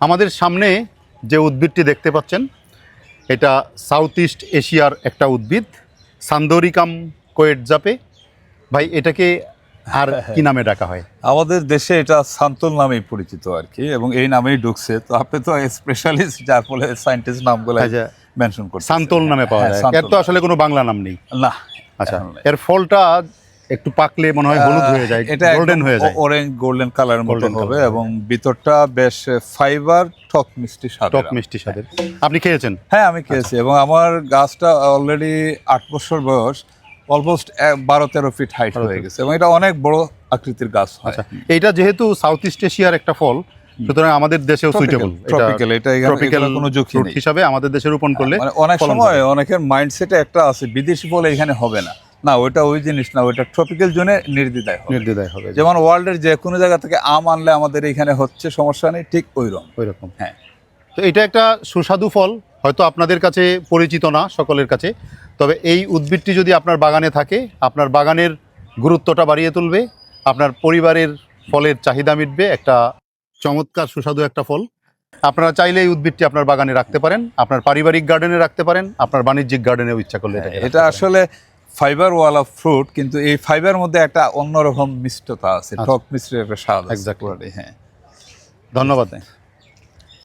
আমাদের সামনে যে উদ্ভিদটি দেখতে পাচ্ছেন এটা সাউথ ইস্ট এশিয়ার একটা উদ্ভিদ সান্দরিকাম কোয়েটজাপে ভাই এটাকে আর কি নামে ডাকা হয়? আমাদের দেশে এটা সান্তল নামেই পরিচিত আর কি এবং এই নামেই ঢুকছে। তো আপনি তো স্পেশালিস্ট যার ফলে সায়েন্টিস্ট নামগুলো মেনশন করতে সান্তল নামে পাওয়া যায়। এর তো আসলে কোনো বাংলা নাম নেই। না আচ্ছা এর ফলটা একটু পাকলে মনে হয় হলুদ হয়ে যায় এটা গোল্ডেন হয়ে যায়। অরেঞ্জ গোল্ডেন কালার মতো Golden হবে এবং ভিতরটা বেশ ফাইবার টক মিষ্টি স্বাদ টক মিষ্টি স্বাদের। আপনি খেয়েছেন? হ্যাঁ আমি খেয়েছি এবং আমার গাছটা অলরেডি আট বছর বয়স অলমোস্ট বারো তেরো ফিট হাইট হয়ে গেছে এবং এটা অনেক বড় আকৃতির গাছ হয়। আচ্ছা এইটা যেহেতু সাউথ ইস্ট এশিয়ার একটা ফল সুতরাং আমাদের দেশেও সুইটেবল ট্রপিক্যাল এটা ট্রপিক্যাল কোনো ঝুঁকি হিসাবে আমাদের দেশে রোপণ করলে মানে অনেক সময় অনেকের মাইন্ডসেটে একটা আছে বিদেশি বলে এখানে হবে না। না ওইটা ওই জিনিস না ওইটা ট্রপিক্যাল জোনে নির্দ্বিধায় হবে। নির্দ্বিধায় হবে যেমন ওয়ার্ল্ডের যে কোনো জায়গা থেকে আম আনলে আমাদের এখানে হচ্ছে সমস্যা নেই ঠিক ওই রকম ওই রকম হ্যাঁ। তো এটা একটা সুস্বাদু ফল হয়তো আপনাদের কাছে পরিচিত না সকলের কাছে। তবে এই উদ্ভিদটি যদি আপনার বাগানে থাকে আপনার বাগানের গুরুত্বটা বাড়িয়ে তুলবে আপনার পরিবারের ফলের চাহিদা মিটবে একটা চমৎকার সুস্বাদু একটা ফল। আপনারা চাইলে এই উদ্ভিদটি আপনার বাগানে রাখতে পারেন আপনার পারিবারিক গার্ডেনে রাখতে পারেন আপনার বাণিজ্যিক গার্ডেনেও ইচ্ছা করলে এটা আসলে ফাইবার ওয়ালা ফ্রুট কিন্তু এই ফাইবার মধ্যে একটা অন্যরকম মিষ্টতা আছে আচ্ছা। টক মিশ্রের একটা স্বাদ হ্যাঁ। ধন্যবাদ।